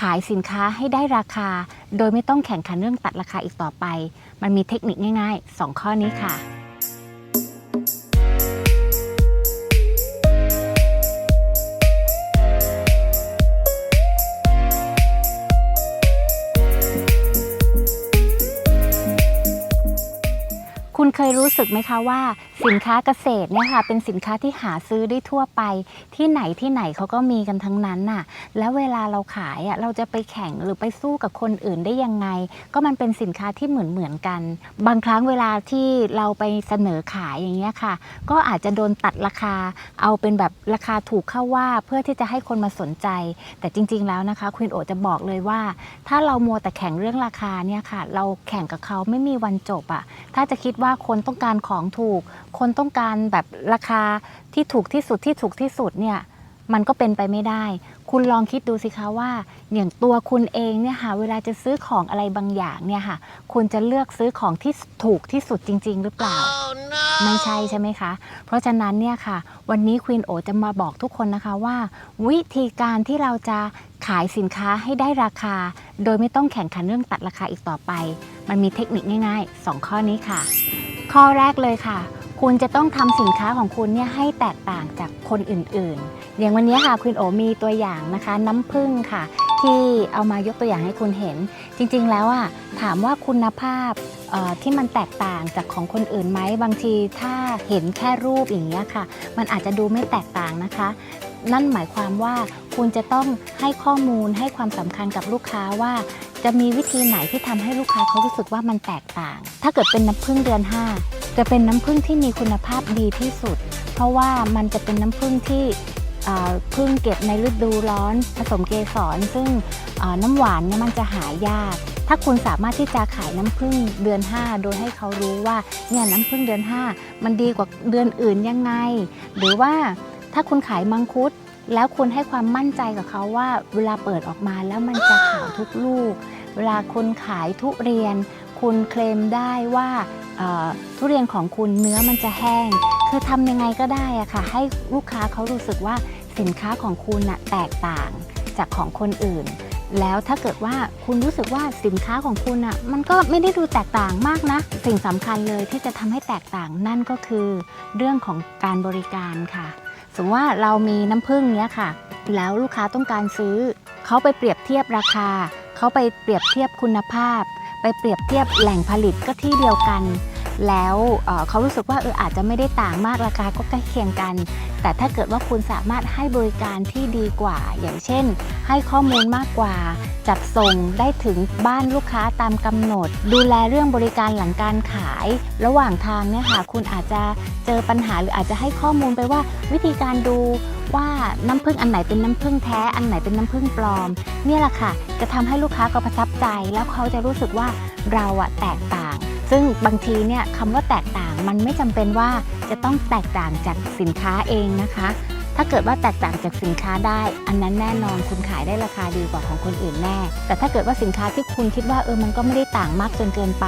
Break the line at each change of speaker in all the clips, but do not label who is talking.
ขายสินค้าให้ได้ราคา โดยไม่ต้องแข่งขันเรื่องตัดราคาอีกต่อไป มันมีเทคนิคง่ายๆ 2 ข้อนี้ค่ะ คุณเคยรู้สึกไหมคะว่า สินค้าเกษตรเนี่ยค่ะเป็นสินค้าที่หาซื้อได้ทั่วไป ที่ไหนที่ไหนเขาก็มีกันทั้งนั้นน่ะ แล้วเวลาเราขายอะเราจะไปแข่งหรือไปสู้กับคนอื่นได้ยังไง ก็มันเป็นสินค้าที่เหมือนเหมือนกัน บางครั้งเวลาที่เราไปเสนอขายอย่างเงี้ยค่ะ ก็อาจจะโดนตัดราคา เอาเป็นแบบราคาถูกเข้าว่าเพื่อที่จะให้คนมาสนใจ แต่จริง ๆ แล้วนะคะคุณโอจะบอกเลยว่า ถ้าเรามัวแต่แข่งเรื่องราคาเนี่ยค่ะ เราแข่งกับเขาไม่มีวันจบอะถ้าจะคิดว่าคนต้องการของถูกคนต้องการแบบราคาที่ถูกที่สุดที่ถูกที่สุดเนี่ยมันก็เป็นไปไม่ได้ คุณลองคิดดูสิคะว่าอย่างตัวคุณเองเนี่ยค่ะเวลาจะซื้อของอะไรบางอย่างเนี่ยค่ะ คุณจะเลือกซื้อของที่ถูกที่สุดจริง ๆ หรือเปล่าไม่ใช่ใช่ไหมคะ เพราะฉะนั้นเนี่ยค่ะ วันนี้ควีนโอจะมาบอกทุกคนนะคะว่า วิธีการที่เราจะขายสินค้าให้ได้ราคา โดยไม่ต้องแข่งขันเรื่องตัดราคาอีกต่อไป มันมีเทคนิคง่ายๆ 2 ข้อนี้ค่ะ ข้อแรกเลยค่ะ คุณจะต้องทำสินค้าของคุณเนี่ยให้แตกต่างจากคนอื่นๆ อย่างวันนี้ค่ะคุณโอมีตัวอย่างนะคะ น้ำผึ้งค่ะ ที่เอามายกตัวอย่างให้คุณเห็น จริงๆแล้วอะถามว่าคุณภาพที่มันแตกต่างจากของคนอื่นไหมบางทีถ้าเห็นแค่รูปอย่างเงี้ยค่ะ มันอาจจะดูไม่แตกต่างนะคะ นั่นหมายความว่าคุณจะต้องให้ข้อมูลให้ความสำคัญกับลูกค้าว่าจะมีวิธีไหนที่ทำให้ลูกค้าเขารู้สึกว่ามันแตกต่าง ถ้าเกิดเป็นน้ำผึ้งเดือน 5 จะเป็นน้ำผึ้งที่มีคุณภาพดีที่สุด เพราะว่ามันจะเป็นน้ำผึ้งที่พึ่งเก็บในฤดูร้อนผสมเกสร ซึ่งน้ำหวานเนี่ยมันจะหายาก ถ้าคุณสามารถที่จะขายน้ำผึ้งเดือน 5 โดยให้เขารู้ว่าเนี่ยน้ำผึ้งเดือน 5 มันดีกว่าเดือนอื่นยังไง หรือว่าถ้าคุณขายมังคุดแล้วคุณให้ความมั่นใจกับเขาว่า เวลาเปิดออกมาแล้วมันจะขาวทุกลูก เวลาคุณขายทุเรียน คุณเคลมได้ว่าทุเรียนของคุณเนื้อมันจะแห้ง คือทำยังไงก็ได้อะค่ะ ให้ลูกค้าเขารู้สึกว่าสินค้าของคุณน่ะแตกต่างจากของคนอื่น แล้วถ้าเกิดว่าคุณรู้สึกว่าสินค้าของคุณอะมันก็ไม่ได้ดูแตกต่างมากนะ สิ่งสำคัญเลยที่จะทำให้แตกต่างนั่นก็คือ เรื่องของการบริการค่ะสมมติว่าเรามีน้ำผึ้งเนี้ยค่ะ แล้วลูกค้าต้องการซื้อเขาไปเปรียบเทียบราคาเขาไปเปรียบเทียบคุณภาพ เปรียบเทียบแหล่งผลิตก็ที่เดียวกัน แล้วเเขารู้สึกว่าเอออาจจะไม่ได้ต่างมากราคาก็ใกล้เคียงกัน แต่ถ้าเกิดว่าคุณสามารถให้บริการที่ดีกว่า อย่างเช่น ให้ข้อมูลมากกว่า จัดส่งได้ถึงบ้านลูกค้าตามกำหนด ดูแลเรื่องบริการหลังการขาย ระหว่างทางเนี่ยค่ะคุณอาจจะเจอปัญหาหรืออาจจะให้ข้อมูลไปว่า วิธีการดูว่าน้ำผึ้งอันไหนเป็นน้ำผึ้งแท้อันไหนเป็นน้ำผึ้งปลอม เนี่ยแหละค่ะ จะทำให้ลูกค้าก็ประทับใจ แล้วเขาจะรู้สึกว่าเราอะแตกต่าง ซึ่งบางทีเนี่ยคำว่าแตกต่างมันไม่จำเป็นว่าจะต้องแตกต่างจากสินค้าเองนะคะ ถ้าเกิดว่าแตกต่างจากสินค้าได้ อันนั้นแน่นอนคุณขายได้ราคาดีกว่าของคนอื่นแน่ แต่ถ้าเกิดว่าสินค้าที่คุณคิดว่าเออมันก็ไม่ได้ต่างมากจนเกินไป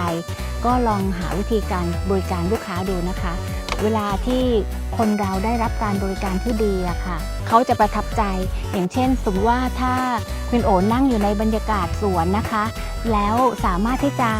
ก็ลองหาวิธีการบริการลูกค้าดูนะคะ เวลาที่คนเราได้รับการบริการที่ดีอะค่ะเขาจะประทับใจอย่างเช่น สมมติว่าถ้าคุณโอนั่งอยู่ในบรรยากาศสวนนะคะ แล้วสามารถที่จะ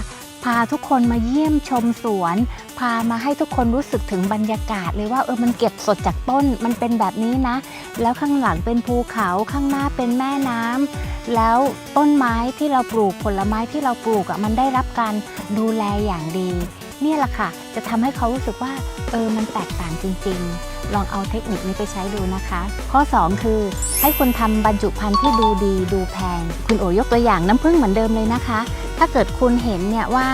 พาทุกคนมาเยี่ยมชมสวน พามาให้ทุกคนรู้สึกถึงบรรยากาศเลยว่าเออมันเก็บสดจากต้นมันเป็นแบบนี้นะ แล้วข้างหลังเป็นภูเขาข้างหน้าเป็นแม่น้ำแล้วต้นไม้ที่เราปลูกผลไม้ที่เราปลูกอะ่ะมันได้รับการดูแลอย่างดี เนี่ยแหละค่ะ จะทำให้เขารู้สึกว่าเออมันแตกต่างจริง ๆ ลองเอาเทคนิคนี้ไปใช้ดูนะคะ ข้อ 2 คือ ให้คุณทำบรรจุภัณฑ์ที่ดูดีดูแพง คุณโอยกตัวอย่างน้ำผึ้งเหมือนเดิมเลยนะคะ ถ้าเกิดคุณเห็นเนี่ยว่า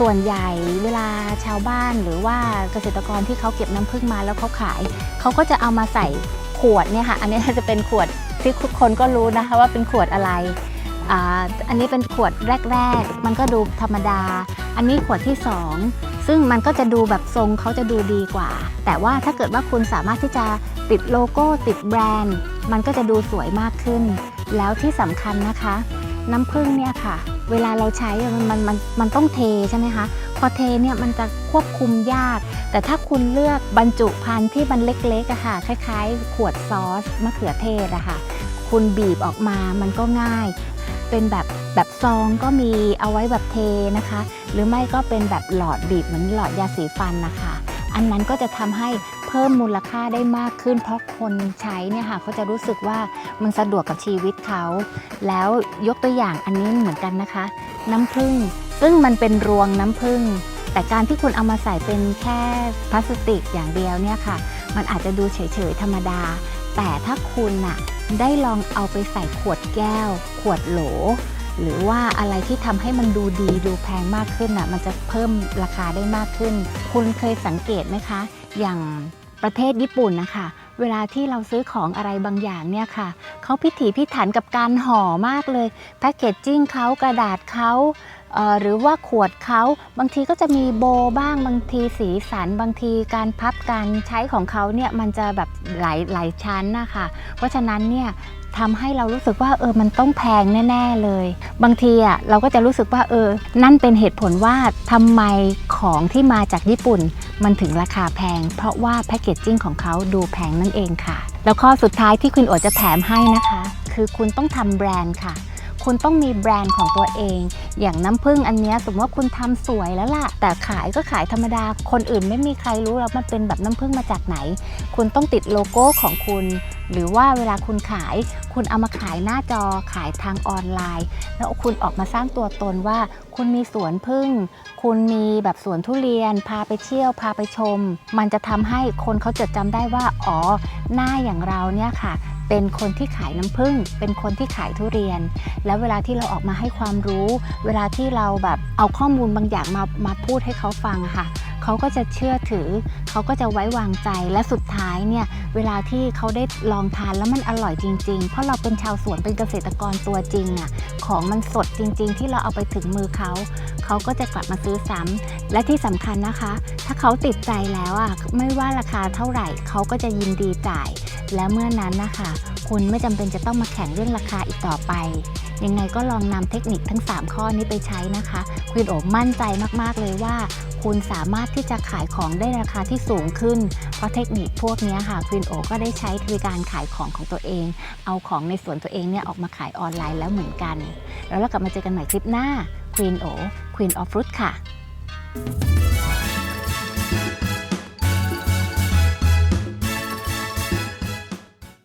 ส่วนใหญ่เวลาชาวบ้านหรือว่าเกษตรกรที่เขาเก็บน้ำผึ้งมาแล้วเขาขาย เขาก็จะเอามาใส่ขวดเนี่ยค่ะ อันนี้จะเป็นขวดที่ทุกคนก็รู้นะคะว่าเป็นขวดอะไร อ่าอันนี้เป็นขวดแรก ๆ มันก็ดูธรรมดา อันนี้ขวดที่ 2 ซึ่งมันก็จะดูแบบทรงเขาจะดูดีกว่า แต่ว่าถ้าเกิดว่าคุณสามารถที่จะติดโลโก้ติดแบรนด์ มันก็จะดูสวยมากขึ้น แล้วที่สำคัญนะคะ น้ำผึ้งเนี่ยค่ะ เวลาเราใช้มันมันมันมันต้องเทใช่ไหมคะพอเทเนี่ยมันจะควบคุมยาก แต่ถ้าคุณเลือกบรรจุภัณฑ์ที่มันเล็กๆอะค่ะ คล้ายๆ ขวดซอสมะเขือเทศอะค่ะ คุณบีบออกมามันก็ง่าย เป็นแบบแบบซองก็มีเอาไว้แบบเทนะคะ หรือไม่ก็เป็นแบบหลอดบีบเหมือนหลอดยาสีฟันนะคะ อันนั้นก็จะทำให้เพิ่มมูลค่าได้มากขึ้น เพราะคนใช้เนี่ยค่ะเขาจะรู้สึกว่ามันสะดวกกับชีวิตเขา แล้วยกตัวอย่างอันนี้เหมือนกันนะคะ น้ำผึ้งซึ่งมันเป็นรวงน้ำผึ้งแต่การที่คุณเอามาใส่เป็นแค่พลาสติกอย่างเดียวเนี่ยค่ะ มันอาจจะดูเฉยๆธรรมดา แต่ถ้าคุณน่ะ ได้ลองเอาไปใส่ขวดแก้ว ขวดโหล หรือว่าอะไรที่ทำให้มันดูดีดูแพงมากขึ้นอะมันจะเพิ่มราคาได้มากขึ้น คุณเคยสังเกตไหมคะ อย่างประเทศญี่ปุ่นนะคะ เวลาที่เราซื้อของอะไรบางอย่างเนี่ยค่ะเขาพิถีพิถันกับการห่อมากเลยแพคเกจจิ้งเขากระดาษเขาเหรือว่าขวดเขาบางทีก็จะมีโบบ้างบางทีสีสัน บางทีการพับการใช้ของเขาเนี่ยมันจะแบบหลายหลายชั้นนะคะเพราะฉะนั้นเนี่ยทำให้เรารู้สึกว่าเออมันต้องแพงแน่ ๆเลย บางทีอะเราก็จะรู้สึกว่าเออ นั่นเป็นเหตุผลว่าทำไมของที่มาจากญี่ปุ่น มันถึงราคาแพง เพราะว่าแพคเกจจิ้งของเขาดูแพงนั่นเองค่ะ แล้วข้อสุดท้ายที่คุณโอจะแถมให้นะคะ คือคุณต้องทำแบรนด์ค่ะ คุณต้องมีแบรนด์ของตัวเอง อย่างน้ำผึ้งอันนี้สมมติว่าคุณทำสวยแล้วล่ะ แต่ขายก็ขายธรรมดา คนอื่นไม่มีใครรู้แล้วมันเป็นแบบน้ำผึ้งมาจากไหน คุณต้องติดโลโก้ของคุณ หรือว่าเวลาคุณขาย คุณเอามาขายหน้าจอขายทางออนไลน์ แล้วคุณออกมาสร้างตัวตนว่า คุณมีสวนพึ่งคุณมีแบบสวนทุเรียน พาไปเที่ยว พาไปชม มันจะทำให้คนเขาจดจำได้ว่า อ๋อ หน้าอย่างเราเนี่ยค่ะ เป็นคนที่ขายน้ำผึ้งเป็นคนที่ขายทุเรียน แล้วเวลาที่เราออกมาให้ความรู้ เวลาที่เราแบบเอาข้อมูลบางอย่างมามาพูดให้เขาฟังค่ะเขาก็จะเชื่อถือ เขาก็จะไว้วางใจ และสุดท้ายเนี่ย เวลาที่เขาได้ลองทานแล้วมันอร่อยจริง ๆ เพราะเราเป็นชาวสวนเป็นเกษตรกรตัวจริงอะของมันสดจริง ๆ ที่เราเอาไปถึงมือเขา เขาก็จะกลับมาซื้อซ้ำและที่สำคัญนะคะ ถ้าเขาติดใจแล้วอะ ไม่ว่าราคาเท่าไหร่ เขาก็จะยินดีจ่าย และเมื่อนั้นนะคะ คุณไม่จำเป็นจะต้องมาแข่งเรื่องราคาอีกต่อไป ยังไงก็ลองนำเทคนิคทั้ง 3 ข้อนี้ไปใช้นะคะคุณโอมั่นใจมากๆเลยว่า คุณสามารถที่จะขายของได้ราคาที่สูงขึ้น เพราะเทคนิคพวกนี้ค่ะควีนโอก็ได้ใช้คือการขายของของตัวเอง เอาของในสวนตัวเองเนี่ยออกมาขายออนไลน์แล้วเหมือนกัน แล้วเรากลับมาเจอกันใหม่คลิปหน้า Queen O Queen of Fruit ค่ะ